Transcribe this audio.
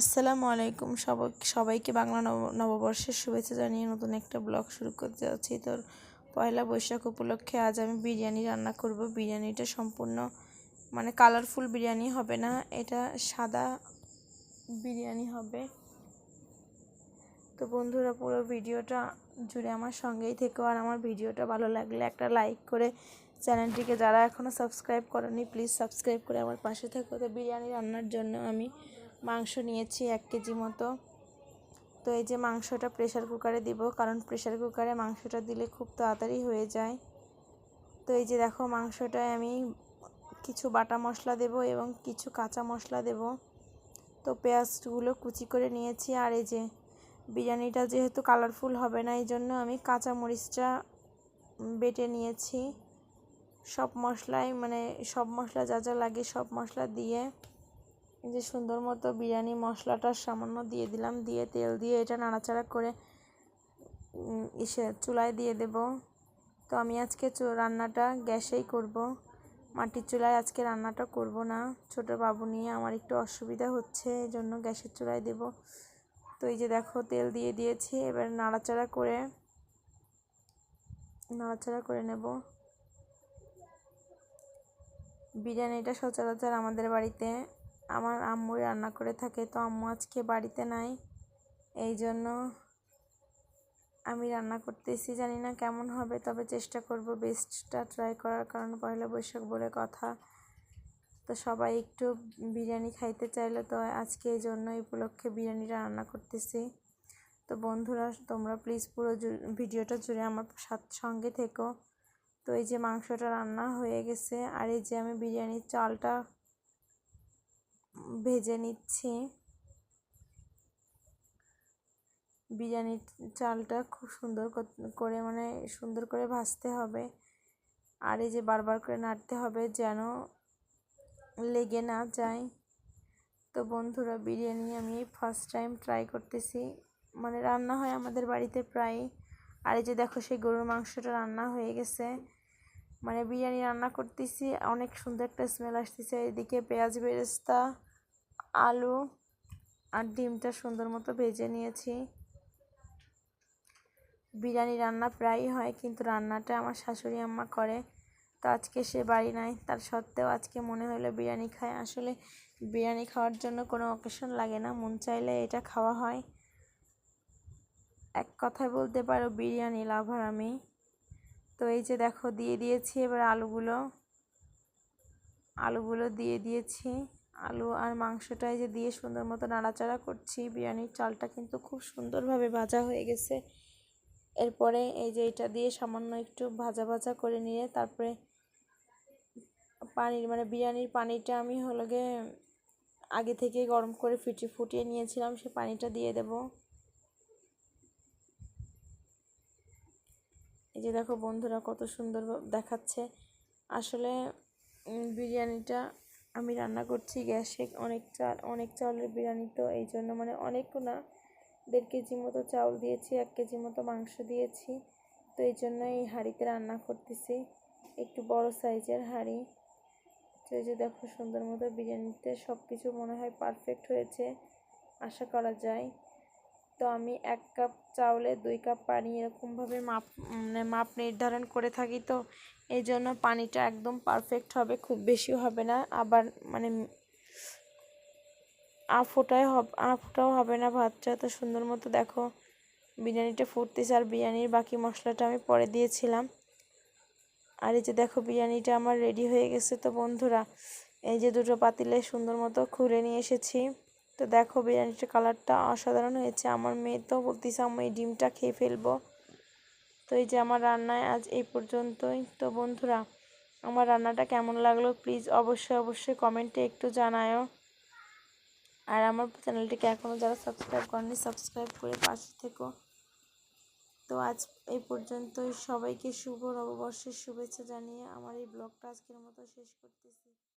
আসসালামু আলাইকুম। সবাই সবাইকে বাংলা নব, নববর্ষের শুভেচ্ছা জানিয়ে নতুন একটা ব্লগ শুরু করতে যাচ্ছি। তোর পয়লা বৈশাখ উপলক্ষে আজ আমি বিরিয়ানি রান্না করব। বিরিয়ানিটা সম্পূর্ণ মানে কালারফুল বিরিয়ানি হবে না, এটা সাদা বিরিয়ানি হবে। তো বন্ধুরা, পুরো ভিডিওটা জুড়ে আমার সঙ্গেই থেকো। আর আমার ভিডিওটা ভালো লাগলে একটা লাইক করে চ্যানেলটিকে যারা এখনও সাবস্ক্রাইব করেনি প্লিজ সাবস্ক্রাইব করে আমার পাশে থেকো। তো বিরিয়ানি রান্নার জন্য আমি মাংস নিয়েছি এক কেজি মতো। তো এই যে মাংসটা প্রেশার কুকারে দিব, কারণ প্রেশার কুকারে মাংসটা দিলে খুব তাড়াতাড়ি হয়ে যায়। তো এই যে দেখো মাংসটায় আমি কিছু বাটা মশলা দেব এবং কিছু কাঁচা মশলা দেব। তো পেঁয়াজগুলো কুচি করে নিয়েছি আর এই যে বিরিয়ানিটা যেহেতু কালারফুল হবে না এই জন্য আমি কাঁচা মরিচটা বেটে নিয়েছি। সব মশলাই মানে সব মশলা যা যা লাগে সব মশলা দিয়ে যে সুন্দর মতো বিরিয়ানি মশলাটা সামান্য দিয়ে দিলাম, দিয়ে তেল দিয়ে এটা নাড়াচাড়া করে ইসে চুলায় দিয়ে দেব। তো আমি আজকে রান্নাটা গ্যাসেই করব। মাটির চুলায় আজকে রান্নাটা করব না। ছোট বাবু নিয়ে আমার একটু অসুবিধা হচ্ছে, এই জন্য গ্যাসের চুলায় দেব। তো এই যে দেখো, তেল দিয়ে দিয়েছি, এবার নাড়াচাড়া করে নাড়াচাড়া করে নেব। বিরিয়ানিটা সচরাচর আমাদের বাড়িতে আমার আম্মুই রান্না করে থাকে, তো আম্মু আজকে বাড়িতে নাই। এই জন্য আমি রান্না করতেছি, জানি না কেমন হবে, তবে চেষ্টা করব বেস্টটা ট্রাই করার, কারণ পয়লা বৈশাখ বলে কথা। তো সবাই একটু বিরিয়ানি খাইতে চাইলে তো আজকে এই জন্য এই উপলক্ষে বিরিয়ানিটা রান্না করতেছি। তো বন্ধুরা, তোমরা প্লিজ পুরো ভিডিওটা জুড়ে আমার সঙ্গে থেকো। তো এই যে মাংসটা রান্না হয়ে গেছে, আর এই যে আমি বিরিয়ানির চালটা ভেজে নিচ্ছি। বিরিয়ানির চালটা খুব সুন্দর করে মানে সুন্দর করে ভাজতে হবে। আর এই যে বারবার করে নাড়তে হবে যেন লেগে না যায়। তো বন্ধুরা, বিরিয়ানি আমি ফার্স্ট টাইম ট্রাই করতেছি। মানে রান্না হয় আমাদের বাড়িতে প্রায় আর এই যে দেখো সেই গরুর মাংসটা রান্না হয়ে গেছে। মানে বিরিয়ানি রান্না করতেছি, অনেক সুন্দর একটা স্মেল আসতেছে। এদিকে পেঁয়াজ বেরেস্তা আলু আর ডিমটা সুন্দর মতো ভেজে নিয়েছি। বিরিয়ানি রান্না প্রায়ই হয়, কিন্তু রান্নাটা আমার শাশুড়ি আম্মা করে। তো আজকে সে বাড়ি নাই, তার সত্ত্বেও আজকে মনে হলো বিরিয়ানি খায়। আসলে বিরিয়ানি খাওয়ার জন্য কোনো অকেশন লাগে না, মন চাইলে এটা খাওয়া হয়। এক কথায় বলতে পারো, বিরিয়ানি লাভার আমি। তো এই যে দেখো, দিয়ে দিয়েছি এবার আলুগুলো। আলুগুলো দিয়ে দিয়েছি। আলু আর মাংসটাই যে দিয়ে সুন্দর মতো নাড়াচাড়া করছি। বিরিয়ানির চালটা কিন্তু খুব সুন্দরভাবে ভাজা হয়ে গেছে। এরপরে এই যে এটা দিয়ে সামান্য একটু ভাজা ভাজা করে নিয়ে তারপরে পানির মানে বিরিয়ানির পানিটা আমি হলো গিয়ে আগে থেকে গরম করে ফিটি ফুটিয়ে নিয়েছিলাম, সে পানিটা দিয়ে দেব। এই যে দেখো বন্ধুরা কত সুন্দর দেখাচ্ছে। আসলে বিরিয়ানিটা আমি রান্না করছি গ্যাসে অনেক চাল, অনেক চাউলের বিরিয়ানি তো এই জন্য মানে অনেক না। দেড় কেজি মতো চাউল দিয়েছি, এক কেজি মতো মাংস দিয়েছি। তো এই জন্য এই হাঁড়িতে রান্না করতেছি। একটু বড় সাইজের হাঁড়ি। তো এই যে দেখো সুন্দর মতো বিরিয়ানিতে সব কিছু মনে হয় পারফেক্ট হয়েছে। আশা করা যায়। তো আমি এক কাপ চাউলে দুই কাপ পানি এরকমভাবে মাপ মানে মাপ নির্ধারণ করে থাকি তো এই জন্য পানিটা একদম পারফেক্ট হবে, খুব বেশি হবে না, আবার মানে আফোটায় হবে, আফোটাও হবে না ভাতটা তো সুন্দর মতো দেখো, বিরিয়ানিটা ফুটতেছে আর বিরিয়ানির বাকি মশলাটা আমি পরে দিয়েছিলাম। আর এই যে দেখো বিরিয়ানিটা আমার রেডি হয়ে গেছে তো বন্ধুরা, এই যে দুটো পাতিলে সুন্দর মতো খুলে নিয়ে এসেছি। তো দেখো বিরিয়ানিটার কালারটা অসাধারণ হয়েছে। আমার মেয়ে তো বলতেছে আমি এই ডিমটা খেয়ে ফেলব। তো এই যে আমার রান্নায় আজ এই পর্যন্তই। তো বন্ধুরা, আমার রান্নাটা কেমন লাগল প্লিজ অবশ্যই অবশ্যই কমেন্টে একটু জানায়ও। আর আমার চ্যানেলটিকে এখনও যারা সাবস্ক্রাইব করেনি সাবস্ক্রাইব করে পাশে থেকো। তো আজ এই পর্যন্তই। সবাইকে শুভ নববর্ষের শুভেচ্ছা জানিয়ে আমার এই ব্লগটা আজকের মতো শেষ করতেছি।